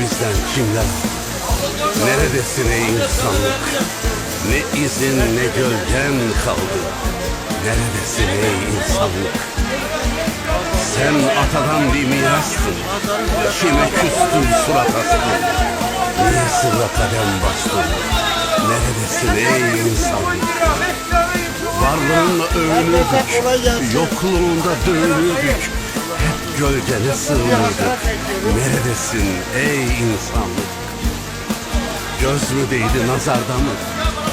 Bizden kimler? Neredesin ey insanlık? Ne izin ne gölgen kaldı. Neredesin ey insanlık? Sen atadan bir mirastın. Kime küstün surat astın? Niye sırra kadem bastın? Neredesin ey insanlık? Varlığınla övünürdük, yokluğunda dövünürdük. Hep gölgene sığınırdık. Neredesin ey insanlık? Göz mü değdi nazarda mı?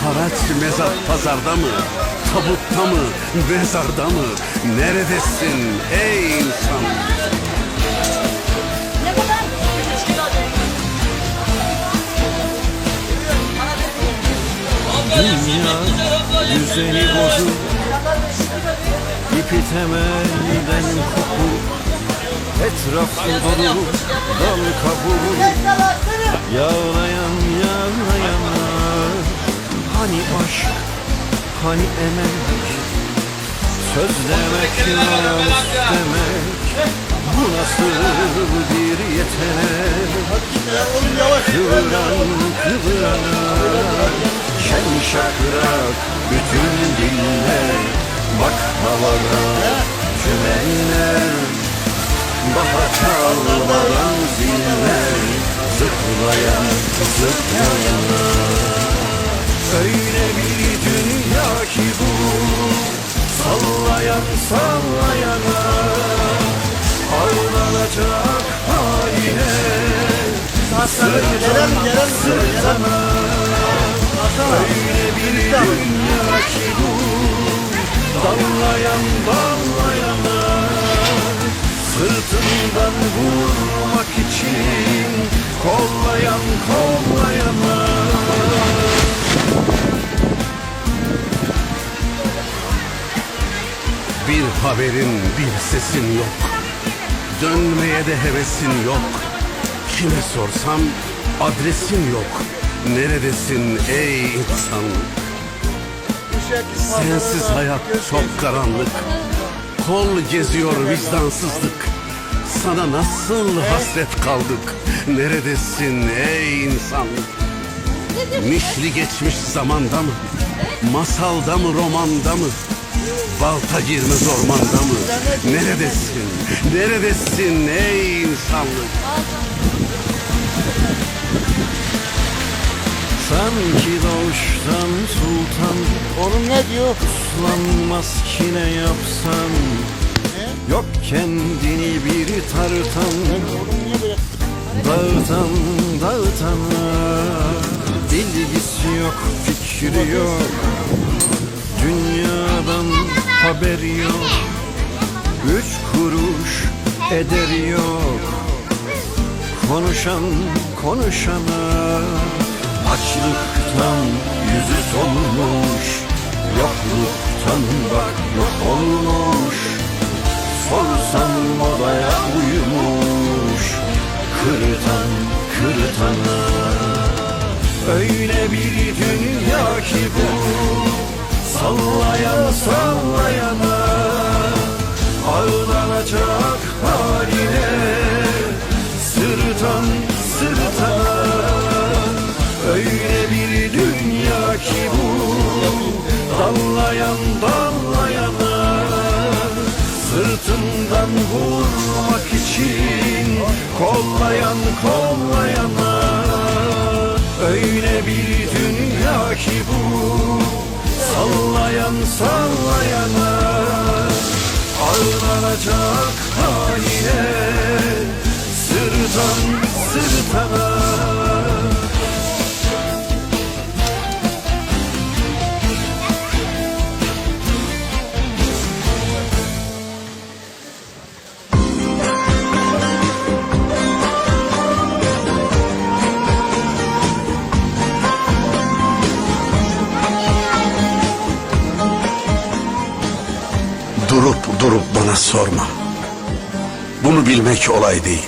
Haraç mezat pazarda mı? Tabutta mı? Mezarda mı? Neredesin ey insanlık? Dünya düzeni bozuk İpi temelden kopuk Etrafı dolu dal kabuğu Yağlayan yağlayanlar. Hani aşk, hani emek. Söz demek, namus demek Bu nasıl bir yetenek? Kıvıran kıvıran. Şen şakrak bütün diller Bak havada tümeller Bahar çalmadan ziller Zıplayan zıplayanlar Öyle bir dünya ki bu Sallayan sallayana Ağlanacak haline Sırtana sırtana Öyle bir dünya ki bu Dallayan dallayana Sırtından vurmak için Kollayan kollayana Bir haberin, bir sesin yok. Dönmeye de hevesin yok. Kime sorsam adresin yok. Neredesin ey insan? Sensiz hayat çok karanlık. Kol geziyor vicdansızlık. Sana nasıl hasret kaldık? Neredesin ey insanlık? Mişli geçmiş zamanda mı? Masalda mı romanda mı? Balta girmez ormanda mı? Neredesin? Neredesin ey insanlık? Sanki doğuştan sultan. Oğlum ne diyor? Uslanmaz ki ne yapsan Yok kendini bir tartan. Böyle? Dağıtan dağıtana Bilgisi yok fikri yok. Dünyadan haberi yok. Üç kuruş ederi yok. Konuşan konuşana Açlıktan yüzü solmuş Yokluktan bak yok olmuş. Sorsan modaya uyumuş Kırıtan kırıtana Öyle bir dünya ki bu Sallayan sallayana Ağlanacak haline Sırıtan bu Dallayan dallayana Sırtından vurmak için Kollayan kollayana. Öyle bir dünya ki bu Sallayan sallayana. Ağlanacak haline Durup durup bana sorma. Bunu bilmek olay değil.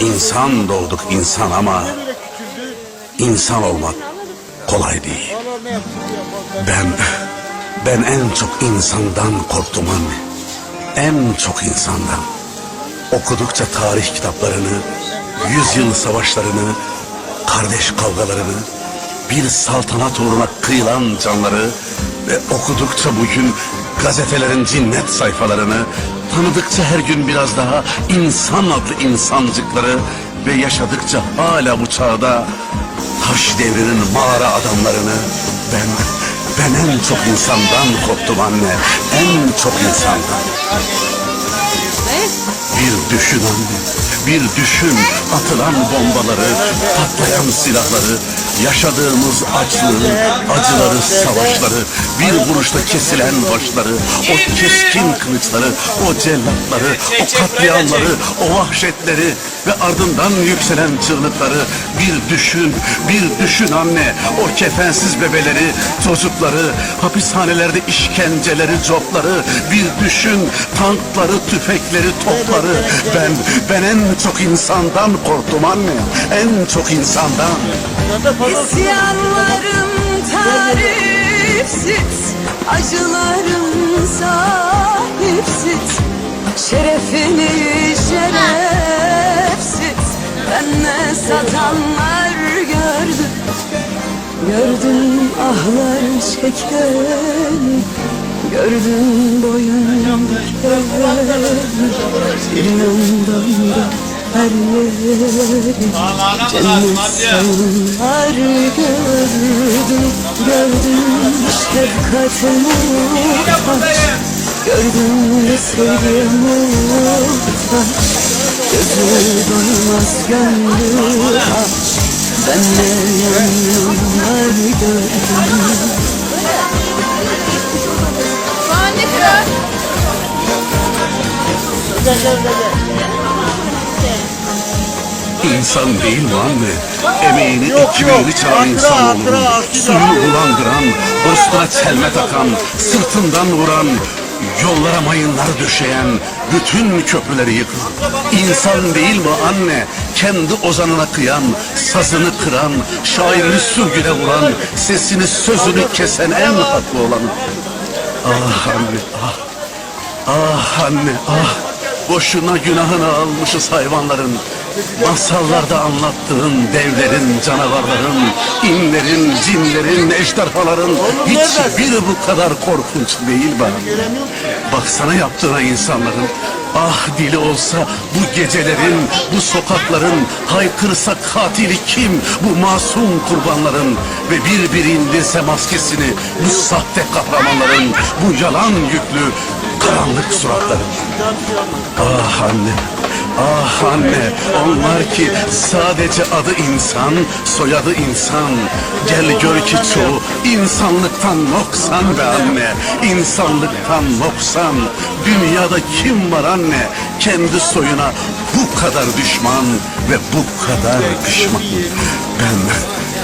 İnsan doğduk insan ama insan olmak kolay değil. Ben ben en çok insandan korktum anne. En çok insandan. Okudukça tarih kitaplarını, yüzyıl savaşlarını, kardeş kavgalarını, bir saltanat uğruna kıyılan canları ve okudukça bugün gazetelerin cinnet sayfalarını, tanıdıkça her gün biraz daha insan adlı insancıkları ve yaşadıkça hala bu çağda taş devrinin mağara adamlarını ben ben en çok insandan korktum anne. En çok insandan. Bir düşün anne, bir düşün atılan bombaları, patlayan silahları, yaşadığımız açlığı, acıları, savaşları, bir vuruşta kesilen başları, o keskin kılıçları, o cellatları, o katliamları, o vahşetleri ve ardından yükselen çığlıkları bir düşün, bir düşün anne, o kefensiz bebeleri, çocukları, hapishanelerde işkenceleri, copları, bir düşün tankları, tüfekleri, topları. Ben, ben en çok insandan korktum anne, en çok insandan. İsyanlarım tarifsiz Acılarım sahipsiz Şerefini şerefsiz Benle satanlar gördüm. Gördüm ahlar çeken. Gördüm boyun yandan da her yeri Cennet sanlar gördüm. Gördüm şefkatini muhtaç Gördüm muhtaç Gözü doymaz gönlü aç Ben de yan yanlar gördüm İnsan değil mi anne? Emeğini ekmeğini çalan Hatıra, insan olur. Suyunu bulandıran, dostuna çelme takan, sırtından vuran, yollara mayınlar döşeyen, bütün köprüleri yıkan. İnsan değil mi anne? Kendi ozanına kıyan, sazını kıran, şairini sürgüne vuran, sesini sözünü kesen en haklı olan. Ah anne, ah. Ah anne, ah. Boşuna günahını almışız hayvanların. Masallarda anlattığın devlerin, canavarların, inlerin, cinlerin, ejderhaların hiçbiri bu kadar korkunç değil bana. Baksana yaptığına insanların. Ah dili olsa bu gecelerin, bu sokakların, haykırsa katili kim? Bu masum kurbanların ve bir bir indirse maskesini bu sahte kahramanların, bu yalan yüklü karanlık suratların. Ah anne, ah anne, onlar ki sadece adı insan, soyadı insan. Gel gör ki çoğu insanlıktan noksan be anne, insanlıktan noksan. Dünyada kim var anne, kendi soyuna bu kadar düşman ve bu kadar pişman. Ben,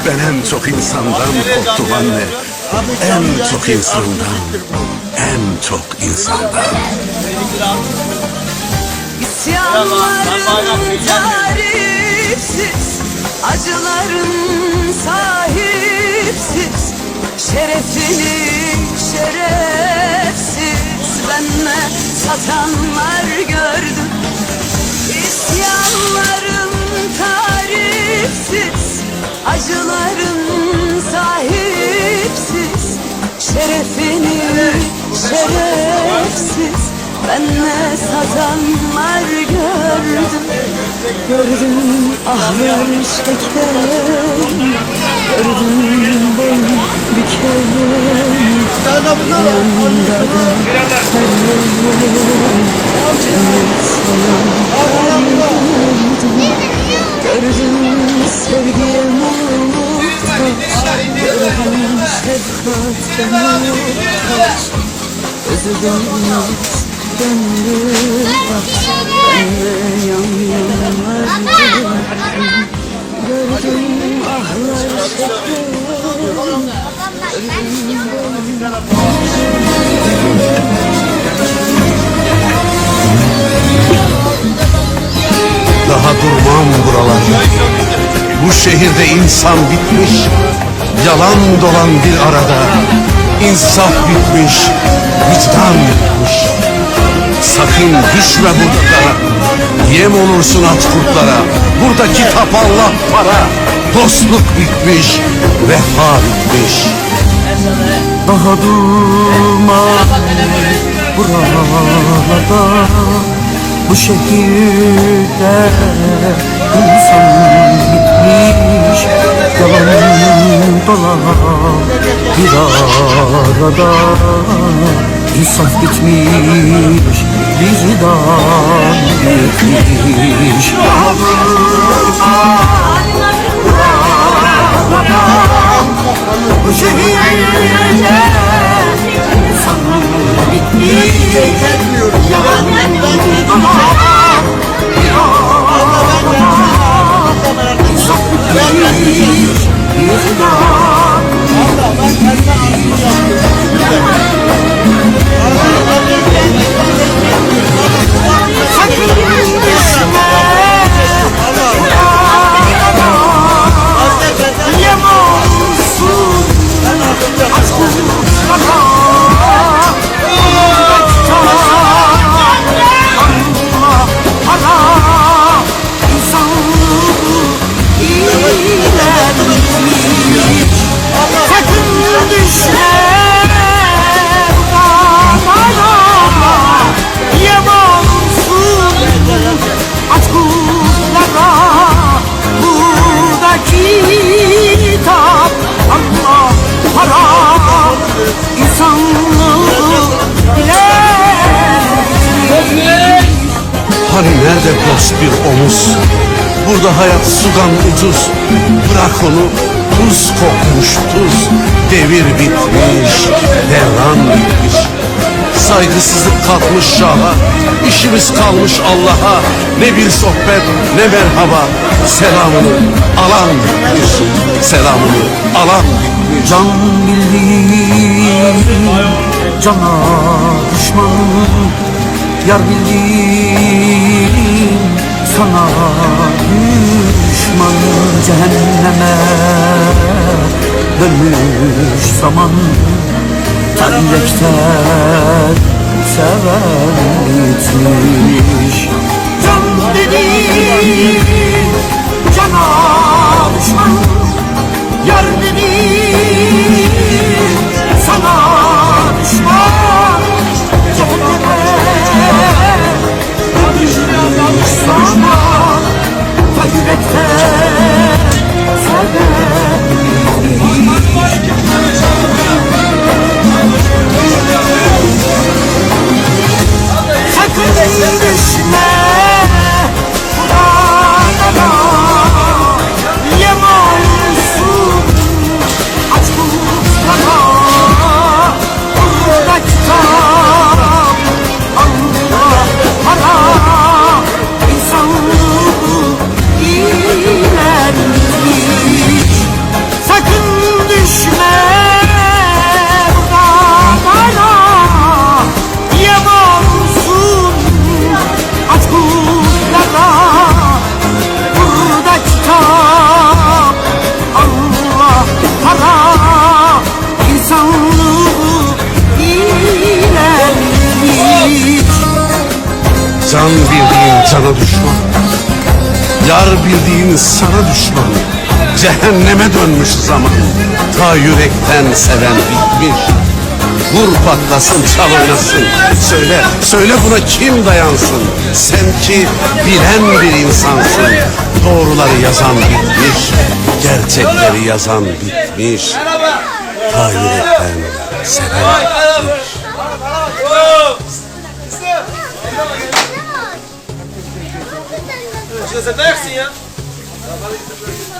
ben en çok insandan korktum anne. En çok insandan, en çok insandan. İsyanlarım tarifsiz Acılarım sahipsiz Şerefini şerefsiz Benle satanlar gördüm İsyanlarım tarifsiz Acılarım sahipsiz Şerefini şerefsiz Benle satanlar gördüm Gördüm ahlar çeken Gördüm boyun büken Yanında da Cennet sanan Gördüm sevgiye muhtaç Gördüm şefkate muhtaç Gözü doymaz gönlü aç Benle yan yanlar gördüm ahlar Daha durmam buralarda. Bu şehirde insan bitmiş, yalan dolan bir arada. İnsaf bitmiş, vicdan bitmiş. Sakın düşme bu yem olursun aç kurtlara. Burada kitap Allah para. Dostluk bitmiş Vefa bitmiş. Daha durma buralarda Bu şehirde insan bitmiş. Yalan dolan bir arada İnsaf bitmiş vicdan bitmiş. Bu şehirde insan bitmiş. Yalan dolan ucuz Bırak onu tuz kokmuş tuz. Devir bitmiş Devran bitmiş. Saygısızlık kalkmış şaha işimiz kalmış Allah'a. Ne bir sohbet ne merhaba. Selamını alan bitmiş. Selamını alan bitmiş. Can bildiğin cana düşman. Yar bildiğin sana düşman Cehenneme dönmüş zaman. Ta yürekten seven bitmiş Can dediğin cana düşman Yar dediğin Cehenneme dönmüş zaman. Ta yürekten seven bitmiş. Vur patlasın çal oynasın. Söyle, söyle buna kim dayansın? Sen ki bilen bir insansın. Doğruları yazan bitmiş Gerçekleri yazan bitmiş. Ta yürekten seven bitmiş. Sen dayaksın ya.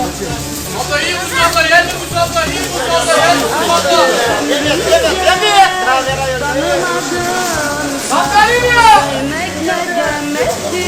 Abla iyi misin abla? Yer mi misin abla? İyi misin abla? Yer mi misin abla? Evet, evet, evet. Tanımadım. Aferin ya. Sevmekle gelmekti.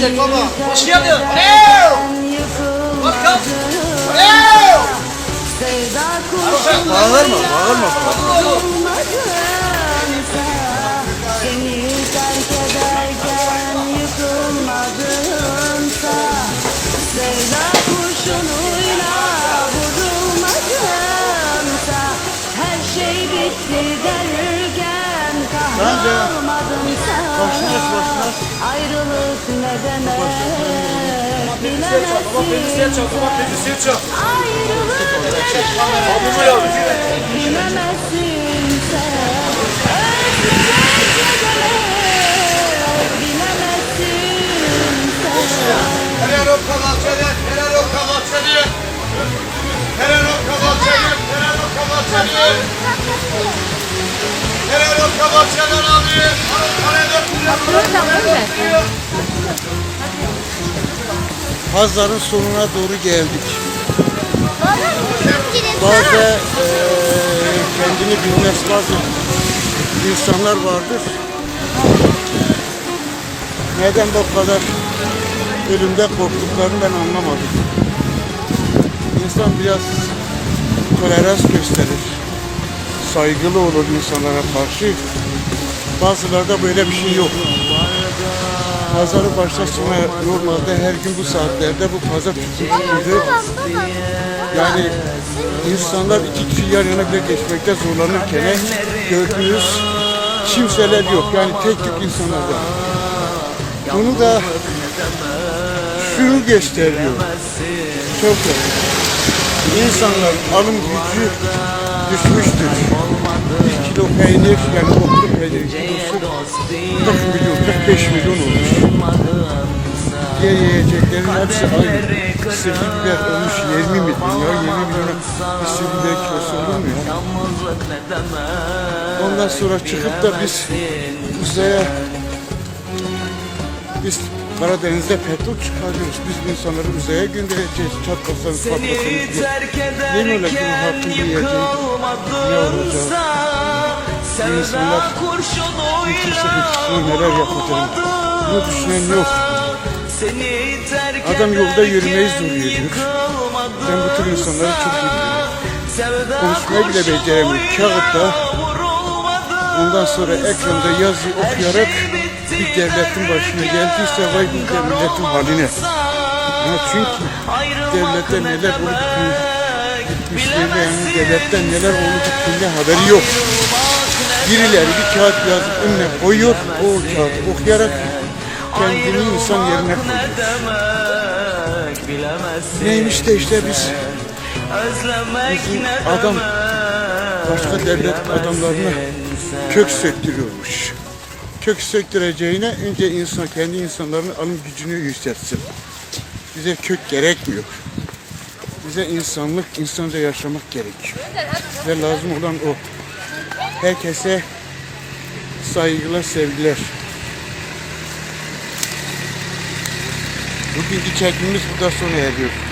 Çek baba. Hoş geldin. Bakalım. Bağırma, bağırma. Seni terk ederken yıkılmadınsa Sevda kurşunuyla vurulmadınsa Her şey bitti derken kahrolmadınsa Ayrılık ne demek bilemezsin Ayrılık ne demek bilemezsin sen Özlemek ne demek bilemezsin sen Helal o kavalçeli, helal o kavalçeli. Helal o kavalçeli, helal o kavalçeli. Abi. Pazarın sonuna doğru geldik. Bazı eee, kendini bilmez bazı insanlar vardır. Neden bu kadar ölümde korktuklarını ben anlamadım. İnsan biraz tolerans gösterir. Saygılı olur insanlara karşı. Bazılarda böyle bir şey yok. Pazarı başta sona normalde her gün bu saatlerde bu pazar tutulur. Yani insanlar iki kişi yan yana bile geçmekte zorlanırken gördüğünüz kimseler yok. Yani tek tük insanlar var. Bunu da şunu gösteriyor. Çok kötü. İnsanlar alım gücü düşmüştür. Bir kilo peynir yani otlu peynir kilosu 40 milyon, 45 milyon olmuş. Diğer yiyeceklerin hepsi aynı. Sivri biber olmuş 20 milyon ya 20 milyona bir sivri biber kilosu olur mu ya? Ondan sonra çıkıp da biz uzaya biz Karadeniz'de petrol çıkarıyoruz. Biz insanları uzaya göndereceğiz. Çatlasanız patlasanız diye. Yemiyorlar ki bu hakkını yiyeceğiz. Kimse bu neler yapacağını bunu düşünen yok. Adam yolda yürümeyi zor görüyor. Ben bu tür insanları çok iyi biliyorum. Konuşmayı bile beceremiyor. Kağıtta ondan sonra ekranda yazı okuyarak bir devletin başına geldiyse vay bu devletin haline. Ya çünkü devlette neler olup yani devletten neler olup bittiğinde haberi yok. Birileri bir kağıt yazıp önüne koyuyor, o kağıdı okuyarak kendini insan yerine koyuyor. Neymiş de işte biz bizim adam başka devlet adamlarına kök söktürüyormuş. Kök söktüreceğine önce insan kendi insanların alım gücünü yükseltsin. Bize kök gerekmiyor. Bize insanlık, insanca yaşamak gerekiyor. Bize lazım olan o. Herkese saygılar, sevgiler. Bugünkü çekimimiz burada sona eriyor.